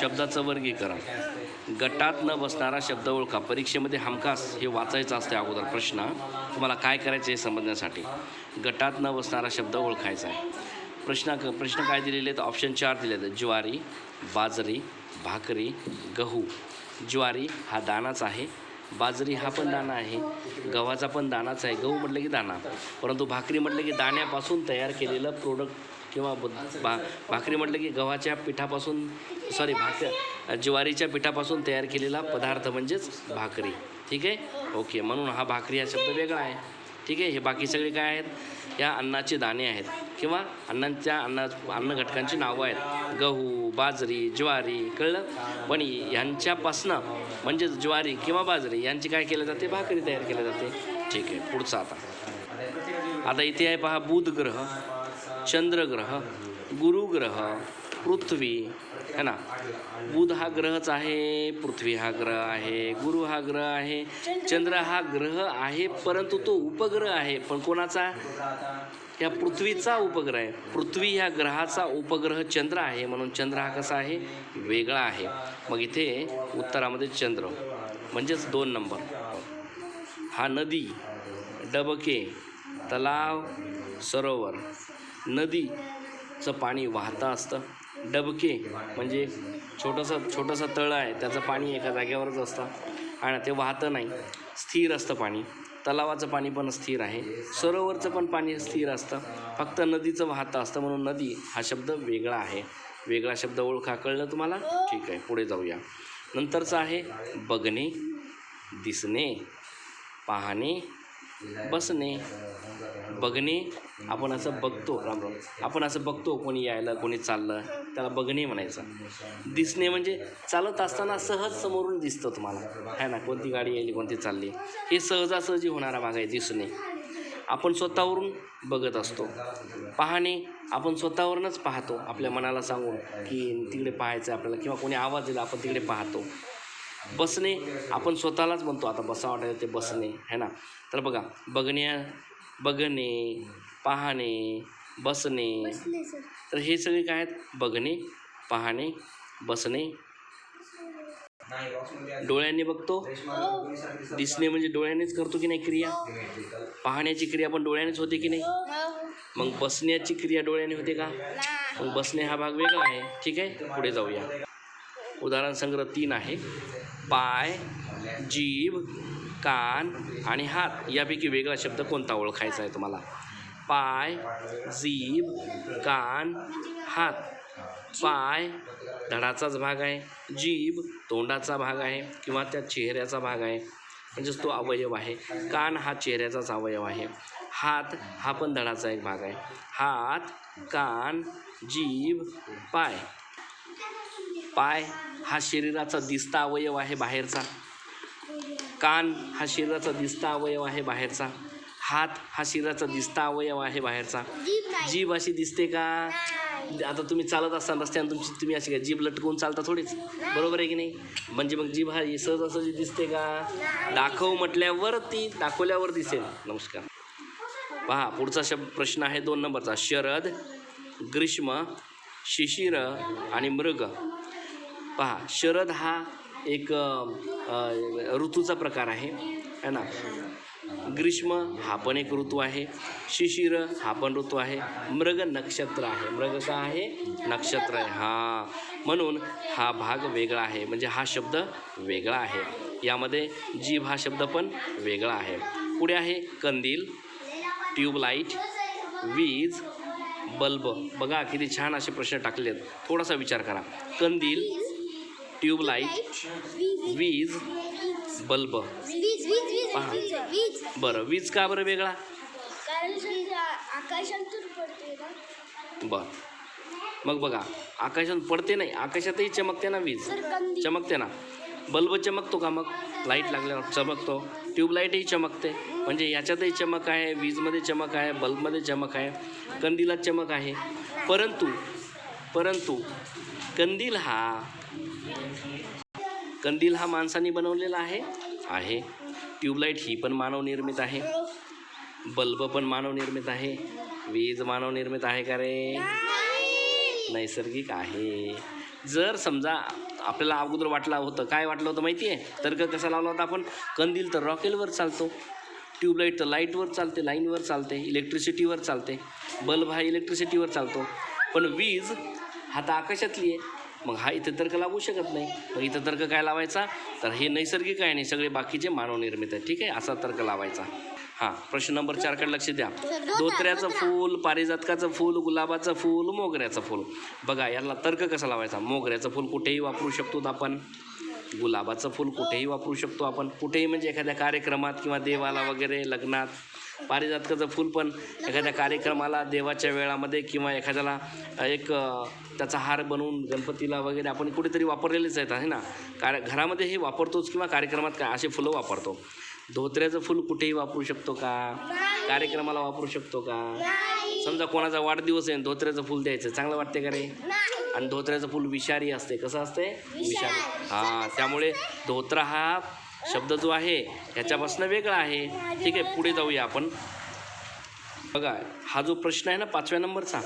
शब्दाचं वर्गीकरण. गटात न बसणारा शब्द ओळखा. परीक्षेमध्ये हमखास हे वाचायचं असते अगोदर प्रश्न. तुम्हाला काय करायचं हे समजण्यासाठी? गटात न बसणारा शब्द ओळखायचा आहे. प्रश्न क प्रश्न काय दिलेले आहेत? ऑप्शन चार दिले आहेत ज्वारी बाजरी भाकरी गहू. ज्वारी हा दानाच आहे. बाजरी हा पण दाणा आहे. गव्हाचा पण दानाच आहे. गहू म्हटलं की दाना. परंतु भाकरी म्हटलं की दाण्यापासून तयार केलेलं प्रोडक्ट किंवा ब- भा भाकरी म्हटलं की गव्हाच्या पिठापासून सॉरी भाकर ज्वारीच्या पिठापासून तयार केलेला पदार्थ म्हणजेच भाकरी. ठीक आहे? ओके म्हणून हा भाकरी हा शब्द वेगळा आहे. ठीक आहे? हे बाकी सगळे काय आहेत? या अन्नाचे दाणे आहेत. किंवा अन्नाच्या अन्ना अन्न घटकांची नावं आहेत. गहू बाजरी ज्वारी कळलं? पण यांच्यापासनं म्हणजेच ज्वारी किंवा बाजरी यांची काय केलं जाते? भाकरी तयार केली जाते. ठीक आहे पुढचं आता. आता इथे आहे पहा बुध ग्रह. चंद्रग्रह गुरुग्रह पृथ्वी है ना? बुध हा ग्रहच आहे पृथ्वी हा ग्रह आहे गुरु हा ग्रह आहे चंद्र हा ग्रह आहे परंतु तो उपग्रह आहे. पण कोणाचा? या पृथ्वीचा उपग्रह आहे. पृथ्वी ह्या ग्रहाचा उपग्रह चंद्र आहे म्हणून चंद्र हा कसा आहे? वेगळा आहे. मग इथे उत्तरामध्ये चंद्र म्हणजेच दोन नंबर. हा नदी डबके तलाव सरोवर. नदीचं पाणी वाहतं असतं. डबके म्हणजे छोटंसं छोटंसं तळं आहे त्याचं पाणी एका जागेवरच असतं आणि ते वाहतं नाही. स्थिर असतं पाणी. तलावाचं पाणी पण स्थिर आहे. सरोवरचं पण पाणी स्थिर असतं. फक्त नदीचं वाहतं असतं म्हणून नदी हा शब्द वेगळा आहे. वेगळा शब्द ओळखा. कळलं तुम्हाला? ठीक आहे पुढे जाऊया. नंतरचं आहे बघणे दिसणे पाहणे बसणे. बघणे आपण असं बघतो राम राम आपण असं बघतो कोणी यायला कोणी चाललं त्याला बघणे म्हणायचं. दिसणे म्हणजे चालत असताना सहज समोरून दिसतं तुम्हाला. है ना? कोणती गाडी यायली कोणती चालली. हे सहजासहजी होणारा भाग आहे दिसणे आपण स्वतःवरून बघत असतो. पाहणे आपण स्वतःवरूनच पाहतो. आपल्या मनाला सांगून की तिकडे पाहायचं आहे आपल्याला किंवा कोणी आवाज दिला आपण तिकडे पाहतो. बसणे आपण स्वतःलाच म्हणतो आता बसा वाटायचं ते बसणे. है ना? तर बघा बघण्या बघणे पाहणे बसणे. तर हे सगळे काय आहेत? बघणे पाहणे बसणे. डोळ्यांनी बघतो? दिसणे म्हणजे डोळ्यानेच करतो की नाही क्रिया? पाहण्याची क्रिया पण डोळ्यानेच होते की नाही? मग बसण्याची क्रिया डोळ्याने होते का? मग बसणे हा भाग वेगळा आहे. ठीक आहे? पुढे जाऊया. उदाहरण संग्रह तीन आहे. पाय जीभ कान आणि हात यापैकी वेगळा शब्द कोणता ओळखायचा आहे तुम्हाला? पाय जीभ कान हात. पाय धडाचाच भाग आहे जीभ तोंडाचा भाग आहे किंवा त्या चेहऱ्याचा भाग आहे. म्हणजेच तो अवयव आहे. कान हा चेहऱ्याचाच अवयव आहे. हात हा पण धडाचा एक भाग आहे. हात कान जीभ पाय. पाय हा शरीराचा दिसता अवयव आहे बाहेरचा. कान हा शरीराचा दिसता अवयव आहे बाहेरचा. हात हा शरीराचा दिसता अवयव आहे बाहेरचा. जीभ अशी दिसते का? आता तुम्ही चालत असताना रस्त्यानं तुमची तुम्ही अशी काय जीभ लटकवून चालता थोडीच? बरोबर आहे की नाही? म्हणजे मग जीभ हा सहजासहजी दिसते का? दाखव म्हटल्यावर ती दाखवल्यावर दिसेल. नमस्कार. पहा पुढचा शब्द प्रश्न आहे दोन नंबरचा. शरद ग्रीष्म शिशिर आणि मृग. पहा शरद हा एक ऋतूचा प्रकार आहे है ना? ग्रीष्म हा पण एक ऋतू आहे शिशिर हा पण ऋतू आहे मृग नक्षत्र आहे. मृग का आहे? नक्षत्र आहे. हां. म्हणून हा भाग वेगळा आहे. म्हणजे हा शब्द वेगळा आहे. यामध्ये जीभ हा शब्द पण वेगळा आहे. पुढे आहे कंदील ट्यूबलाईट वीज बल्ब. बघा किती छान असे प्रश्न टाकले आहेत थोडासा विचार करा. कंदील ट्यूबलाईट वीज बल्ब. पहा. बरं वीज का बरं वेगळा? बर. बरं मग बघा आकाशात पडते नाही आकाशातही चमकते ना वीज? चमकते ना. बल्ब चमकतो का मग? लाइट लागल्यावर चमकतो. ट्यूबलाईटही चमकते. म्हणजे याच्यातही चमक आहे वीजमध्ये चमक आहे बल्बमध्ये चमक आहे कंदिलात चमक आहे. परंतु परंतु कंदील हा कंदील हा माणसाने बनवलेला आहे. आहे. ट्यूबलाईट ही पण मानवनिर्मित आहे. बल्ब पण मानवनिर्मित आहे. वीज मानवनिर्मित आहे का रे? नैसर्गिक आहे. जर समजा आपल्याला अगोदर वाटला होतं काय वाटलं होतं माहिती आहे तर्क कसा लावला होता आपण? कंदील तर रॉकेलवर चालतो. ट्यूबलाईट तर लाईटवर चालते लाईनवर चालते इलेक्ट्रिसिटीवर चालते. बल्ब हा इलेक्ट्रिसिटीवर चालतो. पण वीज हा तर आकाशातली आहे. मग हा इथं तर्क लागू शकत नाही. मग इथं तर्क काय लावायचा? तर हे नैसर्गिक आहे नाही सगळे बाकीचे मानवनिर्मित आहे ठीक आहे? असा तर्क लावायचा. हां प्रश्न नंबर चारकडे लक्ष द्या. धोत्र्याचं फूल पारिजातकाचं फूल गुलाबाचं फूल मोगऱ्याचं फूल. बघा याला तर्क कसा लावायचा? मोगऱ्याचं फूल कुठेही वापरू शकतो आपण. गुलाबाचं फूल कुठेही वापरू शकतो आपण. कुठेही म्हणजे एखाद्या कार्यक्रमात किंवा देवाला वगैरे लग्नात. पारिजातकाचं फूल पण एखाद्या कार्यक्रमाला देवाच्या वेळामध्ये किंवा एखाद्याला एक त्याचा हार बनवून गणपतीला वगैरे आपण कुठेतरी वापरलेलेच आहेत आहे ना? कार घरामध्ये हे वापरतोच किंवा कार्यक्रमात काय असे फुलं वापरतो. धोत्र्याचं फूल कुठेही वापरू शकतो का? कार्यक्रमाला वापरू शकतो का? समजा कोणाचा वाढदिवस आहे आणि धोत्र्याचं फूल द्यायचं चांगलं वाटते का रे? आणि धोत्र्याचं फूल विषारी असते कसं असते? विषारी. हां त्यामुळे धोत्रा हा शब्द जो आहे ह्याच्यापासून वेगळा आहे. ठीक आहे पुढे जाऊया आपण. बघा हा जो प्रश्न आहे ना पाचव्या नंबरचा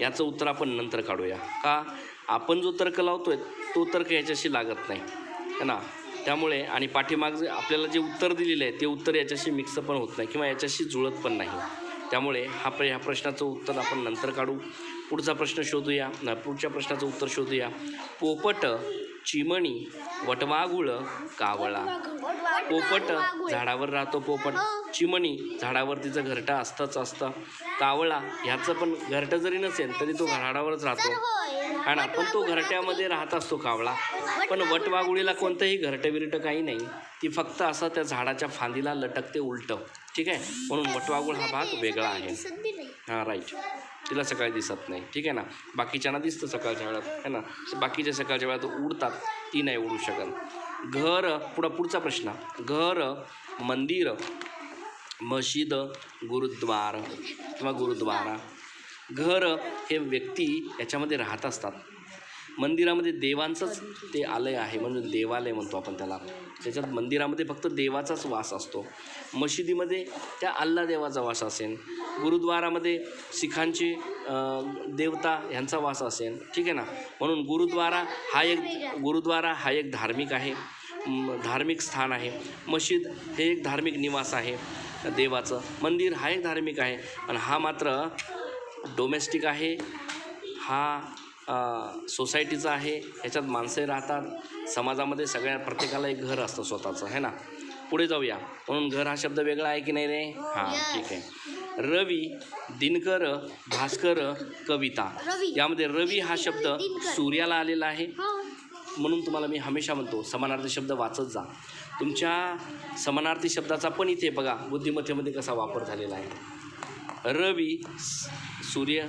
याचं उत्तर आपण नंतर काढूया. का? आपण जो तर्क लावतोय तो तर्क याच्याशी लागत नाही. है ना? त्यामुळे आणि पाठीमाग जे आपल्याला जे उत्तर दिलेलं आहे ते उत्तर याच्याशी मिक्स पण होत नाही किंवा याच्याशी जुळत पण नाही. त्यामुळे हा प्र ह्या प्रश्नाचं उत्तर आपण नंतर काढू. पुढचा प्रश्न शोधूया. पुढच्या प्रश्नाचं उत्तर शोधूया. पोपट चिमणी वटवाघुळ कावळा. पोपट झाडावर राहतो पोपट. चिमणी झाडावर तिचं घरटं असतंच असतं. कावळा ह्याचं पण घरटं जरी नसेल तरी तो झाडावरच राहतो. हा ना पण तो घरट्यामध्ये राहत असतो कावळा. पण वटवाघुळीला कोणतंही घरटं बिरटं काही नाही. ती फक्त असं त्या झाडाच्या फांदीला लटकते उलटं. ठीक आहे? म्हणून वटवाघूळ हा भाग वेगळा आहे. हां राईट तिला सकाळी दिसत नाही. ठीक आहे ना? बाकीच्यांना दिसतं सकाळच्या वेळात है ना? बाकीच्या सकाळच्या वेळात उडतात ती नाही उडू शकत. घर पुढं पुढचा प्रश्न. घर मंदिर मशीद गुरुद्वार किंवा गुरुद्वारा. घर हे व्यक्ती याच्यामध्ये राहत असतात. मंदिरामध्ये देवांचंच ते आलय आहे म्हणून देवालय म्हणतो आपण त्याला. त्याच्यात मंदिरामध्ये फक्त देवाचाच वास असतो. मशिदीमध्ये त्या अल्ला देवाचा वास असेल गुरुद्वारामध्ये शिखांचे देवता ह्यांचा वास असेल ठीक आहे ना? म्हणून गुरुद्वारा हा एक गुरुद्वारा हा एक धार्मिक आहे धार्मिक स्थान आहे. मशीद हे एक धार्मिक निवास आहे देवाचं. मंदिर हा एक धार्मिक आहे आणि हा मात्र डोमेस्टिक आहे. हा सोसायटीचा आहे ह्याच्यात माणसं राहतात समाजामध्ये सगळ्या प्रत्येकाला एक घर असतं स्वतःचं है ना? पुढे जाऊया. म्हणून घर हा शब्द वेगळा आहे की नाही रे? हां ठीक आहे. रवी दिनकर भास्कर कविता. यामध्ये रवी हा शब्द. सूर्याला आलेला आहे. म्हणून तुम्हाला मी हमेशा म्हणतो समानार्थी शब्द वाचत जा. तुमच्या समानार्थी शब्दाचा पण इथे बघा बुद्धिमत्तेमध्ये कसा वापर झालेला आहे. रवी सूर्य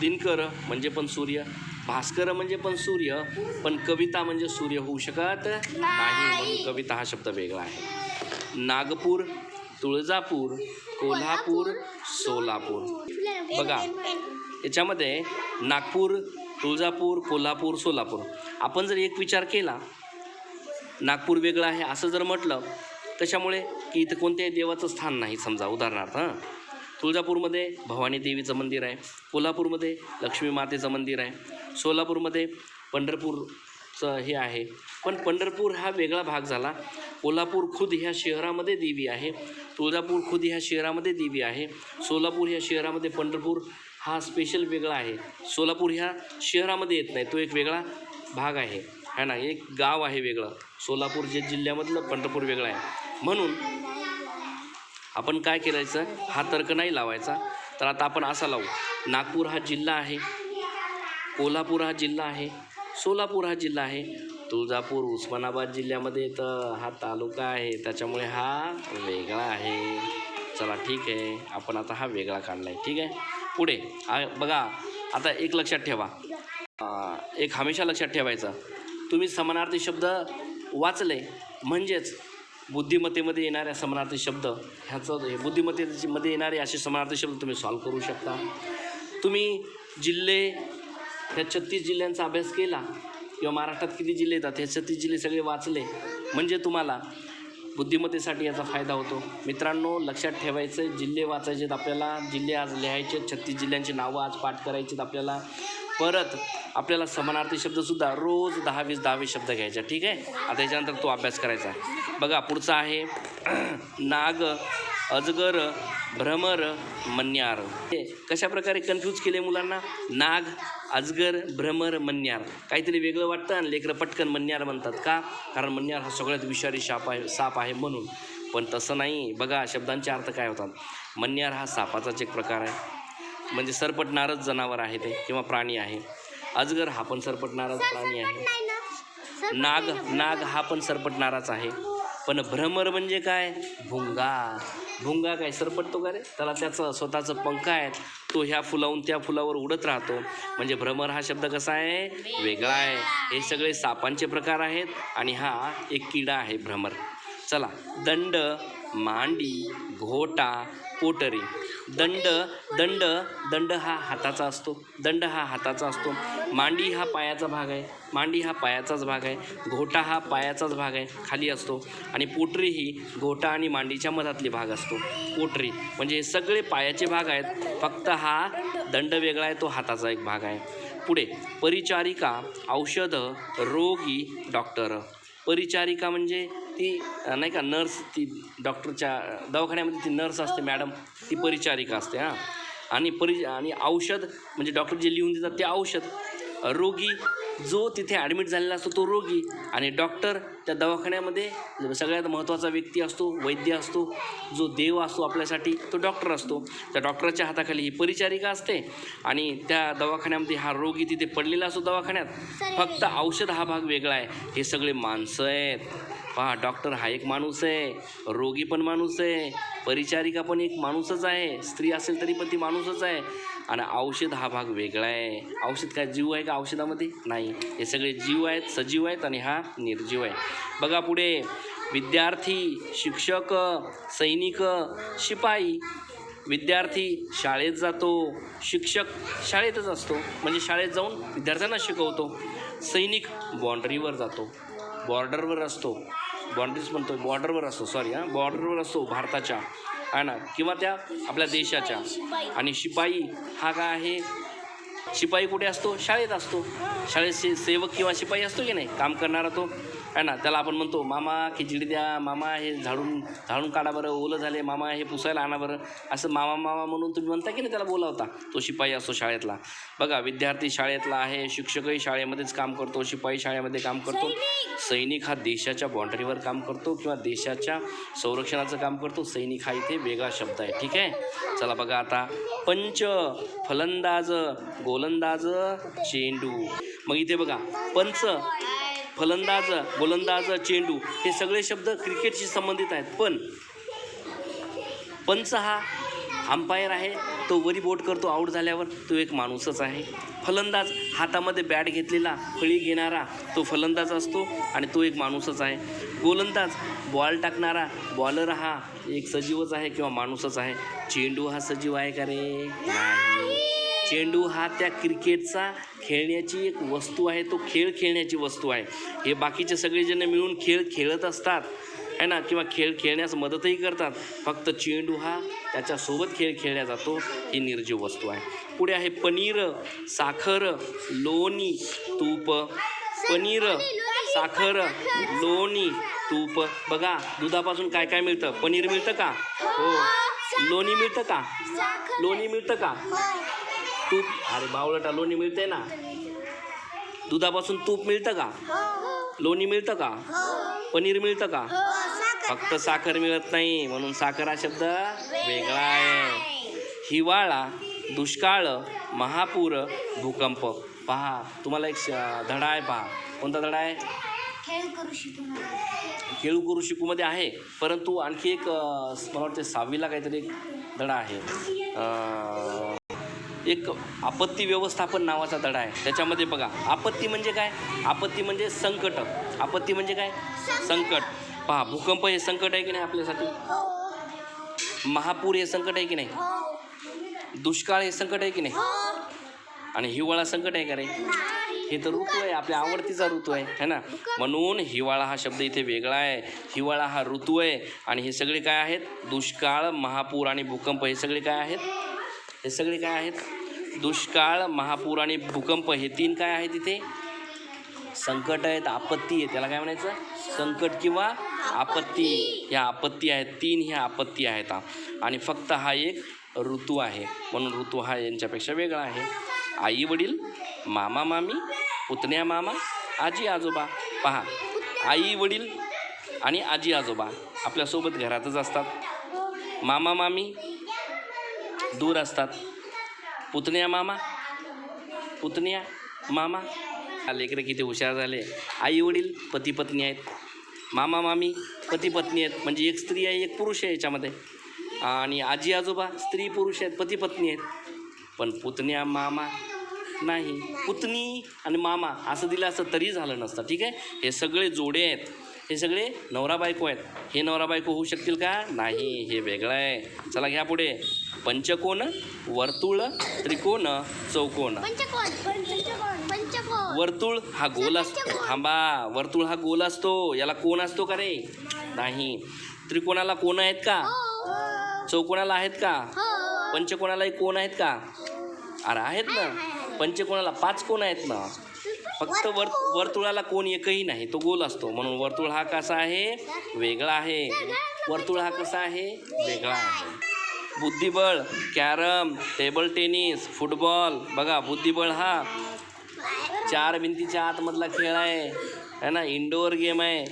दिनकर म्हणजे पण सूर्य. भास्कर म्हणजे पण सूर्य पण कविता म्हणजे सूर्य होऊ शकत नाही म्हणून कविता हा शब्द वेगळा आहे. नागपूर तुळजापूर कोल्हापूर सोलापूर. बघा याच्यामध्ये नागपूर तुळजापूर कोल्हापूर सोलापूर. आपण जर एक विचार केला नागपूर वेगळं आहे असं जर म्हटलं त्याच्यामुळे की इथं कोणत्याही देवाचं स्थान नाही समजा उदाहरणार्थ हां. तुळजापूरमध्ये भवानी देवीचं मंदिर आहे कोल्हापूरमध्ये लक्ष्मी मातेचं मंदिर आहे सोलापूरमध्ये पंढरपूरचं हे आहे. पण पंढरपूर हा वेगळा भाग झाला. कोल्हापूर खुद ह्या शहरामध्ये देवी आहे. तुळजापूर खुद ह्या शहरामध्ये देवी आहे. सोलापूर ह्या शहरामध्ये पंढरपूर हा स्पेशल वेगळा आहे. सोलापूर ह्या शहरामध्ये येत नाही. तो एक वेगळा भाग आहे. है ना? एक गाव आहे वेगळं. सोलापूर जे जिल्ह्यामधलं पंढरपूर वेगळं आहे. म्हणून आपण काय करायचं? हा तर्क नाही लावायचा. तर आता आपण असा लावू. नागपूर हा जिल्हा आहे. कोल्हापूर हा जिल्हा आहे सोलापूर हा जिल्हा आहे. तुळजापूर उस्मानाबाद जिल्ह्यामध्ये तर हा तालुका आहे. त्याच्यामुळे हा वेगळा आहे. चला ठीक आहे. आपण आता हा वेगळा काढला आहे ठीक आहे? पुढे. बघा. आता एक लक्षात ठेवा. एक हमेशा लक्षात ठेवायचं. तुम्ही समानार्थी शब्द वाचले म्हणजेच बुद्धिमत्तेमध्ये येणाऱ्या समानार्थी शब्द ह्याचं हे बुद्धिमत्तेमध्ये येणारे असे समानार्थी शब्द तुम्ही सॉल्व करू शकता. तुम्ही जिल्हे ह्या छत्तीस जिल्ह्यांचा अभ्यास केला किंवा महाराष्ट्रात किती जिल्हे येतात हे छत्तीस जिल्हे सगळे वाचले म्हणजे तुम्हाला बुद्धिमत्तेसाठी याचा फायदा होतो. मित्रांनो लक्षात ठेवायचं जिल्हे वाचायचे आहेत आपल्याला जिल्हे आज लिहायचे छत्तीस जिल्ह्यांची नावं आज पाठ करायची आहेत आपल्याला. परत आपल्याला समानार्थी शब्दसुद्धा रोज दहा वीस दहा वीस शब्द घ्यायचा ठीक आहे? आता त्याच्यानंतर तो अभ्यास करायचा. बघा पुढचा आहे. नाग अजगर भ्रमर मन्यार. हे कशा प्रकारे कन्फ्यूज केले मुलांना? नाग अजगर भ्रमर मन्यार. काहीतरी वेगळं वाटतं आणि लेकरं पटकन मन्यार म्हणतात का? कारण मन्यार हा सगळ्यात विषारी साप आहे साप आहे म्हणून. पण तसं नाही. बघा शब्दांचे अर्थ काय होतात? मन्यार हा सापाचाच एक प्रकार आहे. म्हणजे सरपटणारच जनावर आहे ते किंवा प्राणी आहे. अजगर हा पण सरपटणाराच प्राणी आहे. नाग नाग हा पण सरपटणाराच आहे. पण भ्रमर म्हणजे काय? भुंगा. भुंगा काय सरपटतो का रे? त्याला त्याचं स्वतःचं पंख आहेत. तो ह्या फुलाहून त्या फुलावर उडत राहतो. म्हणजे भ्रमर हा शब्द कसा आहे? वेगळा आहे. हे सगळे सापांचे प्रकार आहेत आणि हा एक किडा आहे भ्रमर. चला दंड मांडी घोटा पोटरी. दंड दंड दंड हा हाताचा असतो. दंड हा हाताचा असतो. मांडी हा पायाचा भाग आहे. मांडी हा पायाचाच भाग आहे. घोटा हा पायाचाच भाग आहे. खाली असतो. आणि पोटरी ही घोटा आणि मांडीच्या मधातली भाग असतो. पोटरी म्हणजे हे सगळे पायाचे भाग आहेत. फक्त हा दंड वेगळा आहे. तो हाताचा एक भाग आहे. पुढे परिचारिका औषध रोगी डॉक्टर. परिचारिका म्हणजे ती नाही का नर्स ती डॉक्टरच्या दवाखान्यामध्ये ती नर्स असते मॅडम. ती परिचारिका असते हां. आणि परि आणि औषध म्हणजे डॉक्टर जे लिहून देतात ते औषध. रोगी जो तिथे ॲडमिट झालेला असतो तो रोगी. आणि डॉक्टर त्या दवाखान्यामध्ये सगळ्यात महत्त्वाचा व्यक्ती असतो वैद्य असतो जो देव असतो आपल्यासाठी तो डॉक्टर असतो. त्या डॉक्टरच्या हाताखाली ही परिचारिका असते आणि त्या दवाखान्यामध्ये हा रोगी तिथे पडलेला असतो दवाखान्यात. फक्त औषध हा भाग वेगळा आहे. हे सगळे माणसं आहेत. पहा डॉक्टर हा एक माणूस आहे रोगी पण माणूस आहे परिचारिका पण एक माणूसच आहे स्त्री असेल तरी पण ती माणूसच आहे. आणि औषध हा भाग वेगळा आहे. औषध काय जीव आहे का औषधामध्ये? नाही. हे सगळे जीव आहेत सजीव आहेत आणि हा निर्जीव आहे. बघा पुढे विद्यार्थी शिक्षक सैनिक शिपाई. विद्यार्थी शाळेत जातो शिक्षक शाळेतच असतो. म्हणजे शाळेत जाऊन विद्यार्थ्यांना शिकवतो. सैनिक बाँड्रीवर जातो. बॉर्डरवर असतो. बाँड्रीज म्हणतो बॉर्डरवर असतो सॉरी हां. बॉर्डरवर असतो भारताच्या आहे ना? किंवा त्या आपल्या देशाच्या. आणि शिपाई हा काय आहे? शिपाई कुठे असतो? शाळेत असतो. शाळेत से सेवक किंवा शिपाई असतो की नाही? काम करणारा तो. आहे ना? त्याला आपण म्हणतो मामा खिचडी द्या. मामा हे झाडून झाडून काढा बरं. ओलं झाले. मामा हे पुसायला आणा बरं. असं मामा मामा म्हणून तुम्ही म्हणता की नाही त्याला बोलावता? तो शिपाई असतो शाळेतला. बघा विद्यार्थी शाळेतला आहे. शिक्षकही शाळेमध्येच काम करतो. शिपाई शाळेमध्ये काम करतो. सैनिक हा देशाच्या बाँड्रीवर काम करतो किंवा देशाच्या संरक्षणाचं काम करतो. सैनिक हा इथे वेगळा शब्द आहे. ठीक आहे? चला बघा आता. पंच फलंदाज गोलंदाज चेंडू. मग इथे बघा पंच फलंदाज गोलंदाज चेंडू हे सगळे शब्द क्रिकेटशी संबंधित आहेत. पण पंच हा अंपायर आहे. तो वरी बोट करतो आऊट झाल्यावर तो एक माणूसच आहे. फलंदाज हातामध्ये बॅट घेतलेला फळी घेणारा तो फलंदाज असतो आणि तो एक माणूसच आहे. गोलंदाज बॉल टाकणारा बॉलर हा एक सजीवच आहे किंवा माणूसच आहे. चेंडू हा सजीव आहे का रे? नाही. चेंडू हा त्या क्रिकेटचा खेळण्याची एक वस्तू आहे तो खेळ खेळण्याची वस्तू आहे. हे बाकीचे सगळेजण मिळून खेळ खेळत असतात है ना? किंवा खेळ खेळण्यास मदतही करतात. फक्त चेंडू हा त्याच्यासोबत खेळ खेळला जातो ही निर्जीव वस्तू आहे. पुढे आहे पनीर साखर लोणी तूप. पनीर. साखर लोणी तूप. बघा दुधापासून काय काय मिळतं? पनीर मिळतं का? हो. लोणी मिळतं का? लोणी मिळतं का? तूप. अरे बावळटा लोणी मिळते ना? दुधापासून तूप मिळतं का? लोणी मिळतं का? पनीर मिळतं का? फक्त साखर मिळत नाही. म्हणून साखर हा शब्द वेगळा आहे. हिवाळा दुष्काळ महापूर भूकंप. पहा तुम्हाला एक श- धडा आहे पहा. कोणता धडा आहे? खेळ करू खेळू करू शिकूमध्ये आहे परंतु आणखी एक मला वाटते सहावीला काहीतरी एक धडा आहे. एक आपत्ती व्यवस्थापन नावाचा धडा आहे. त्याच्यामध्ये बघा आपत्ती म्हणजे काय? आपत्ती म्हणजे संकट. आपत्ती म्हणजे काय? संकट. पहा भूकंप हे संकट आहे की नाही आपल्यासाठी? महापूर हे संकट आहे की नाही? दुष्काळ हे संकट आहे की नाही? आणि हिवाळा संकट आहे का रे? हे तर ऋतू आहे आपल्या आवडतीचा ऋतू आहे है ना? म्हणून हिवाळा हा शब्द इथे वेगळा आहे. हिवाळा हा ऋतू आहे. आणि हे सगळे काय आहेत? दुष्काळ महापूर आणि भूकंप हे सगळे काय आहेत? हे सगळे काय आहेत? दुष्काळ महापूर आणि भूकंप हे तीन काय आहे तिथे संकट आहेत आपत्ती आहे त्याला काय म्हणायचं? संकट किंवा आपत्ती. ह्या आपत्ती आहेत. तीन ह्या आपत्ती आहेत. आणि फक्त हा एक ऋतू आहे. म्हणून ऋतू हा यांच्यापेक्षा वेगळा आहे. आई वडील मामा मामी पुतण्या मामा आजी आजोबा पहा आई वडील आणि आजी आजोबा आपल्यासोबत घरातच असतात. मामा मामी दूर असतात. पुतण्या मामा पुतण्या मामा. लेकरं किती हुशार झाले. आई वडील पती पत्नी आहेत. मामा मामी पती पत्नी आहेत. म्हणजे एक स्त्री आहे एक पुरुष आहे याच्यामध्ये. आणि आजी आजोबा स्त्री पुरुष आहेत पती पत्नी आहेत. पण पुतण्या मामा नाही. पुतणी आणि मामा असं दिलं असतं तरी झालं नसतं ठीक आहे? हे सगळे जोडे आहेत. हे सगळे नवरा बायको आहेत. हे नवरा बायको होऊ शकतील का? नाही. हे वेगळं आहे. चला घ्या पुढे. पंचकोन वर्तुळ त्रिकोण चौकोन. पंचकोन पंचकोन पंचकोन वर्तुळ हा गोल असतो थांबा. वर्तुळ हा गोल असतो. याला कोण असतो का रे? नाही. त्रिकोणाला कोण आहेत का? चौकोनाला आहेत का? हो. पंचकोणालाही कोण आहेत का? अरे आहेत ना. पंचकोणाला पाच कोण आहेत ना फक्त वर वर्तुळाला कोण एकही नाही तो गोल असतो. म्हणून वर्तुळ हा कसा आहे? वेगळा आहे. वर्तुळ हा कसा आहे? वेगळा आहे. बुद्धिबळ कॅरम टेबल टेनिस फुटबॉल. बघा बुद्धिबळ हा चार भिंतीच्या आतमधला खेळ आहे. है ना? इंडोअर गेम आहे.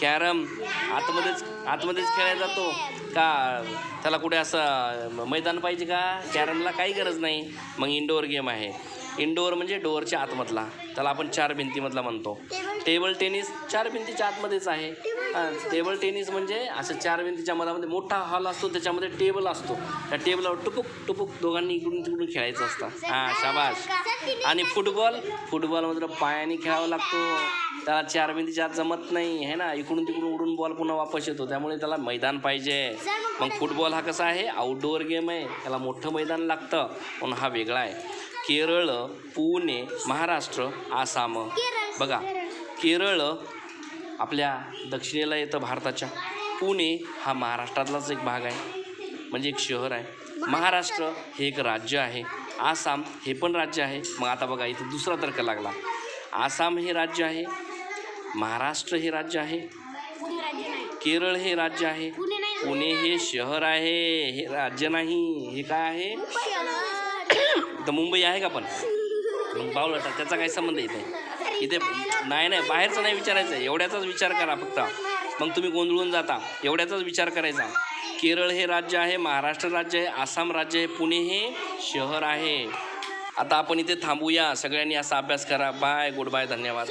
कॅरम आतमध्येच आतमध्येच खेळायला जातो. का? त्याला कुठे असं मैदान पाहिजे का? कॅरमला काही गरज नाही. मग इंडोअर गेम आहे. इंडोअर म्हणजे डोअरच्या आतमधला. त्याला आपण चार भिंतीमधला म्हणतो. टेबल टेनिस चार भिंतीच्या आतमध्येच आहे. टेबल टेनिस म्हणजे असं चार भिंतीच्या मधामध्ये मोठा हॉल असतो त्याच्यामध्ये टेबल असतो. त्या टेबलवर टुपुक टुपुक दोघांनी इकडून तिकडून खेळायचं असतं. हां शाबाश आणि फुटबॉल फुटबॉलमध्ये पायाने खेळावा लागतो. त्याला चार भिंतीच्या आत जमत नाही आहे ना? इकडून तिकडून उडून बॉल पुन्हा वापस येतो. त्यामुळे त्याला मैदान पाहिजे. मग फुटबॉल हा कसा आहे? आउटडोअर गेम आहे. त्याला मोठं मैदान लागतं. पण हा वेगळा आहे. केरळ पुणे महाराष्ट्र आसाम. बघा केरळ आपल्या दक्षिणेला येतं भारताच्या. पुणे हा महाराष्ट्रातलाच एक भाग आहे. म्हणजे एक शहर आहे. महाराष्ट्र हे एक राज्य आहे. आसाम हे पण राज्य आहे. मग आता बघा इथे दुसरा तर्क लागला. आसाम हे राज्य आहे. महाराष्ट्र हे राज्य आहे? केरळ हे राज्य आहे? पुणे हे शहर आहे. हे राज्य नाही. हे काय आहे? तर मुंबई आहे का पण? बावळटा त्याचा काय संबंध इथे? इथे नाही नाही. बाहेरचं नाही विचारायचं. एवढ्याचाच विचार करा फक्त. मग तुम्ही गोंधळून जाता. एवढ्याचाच विचार करायचा. केरळ हे राज्य आहे. महाराष्ट्र राज्य आहे. आसाम राज्य आहे. पुणे हे शहर आहे. आता आपण इथे थांबूया. सगळ्यांनी असा अभ्यास करा. बाय. Good bye. धन्यवाद.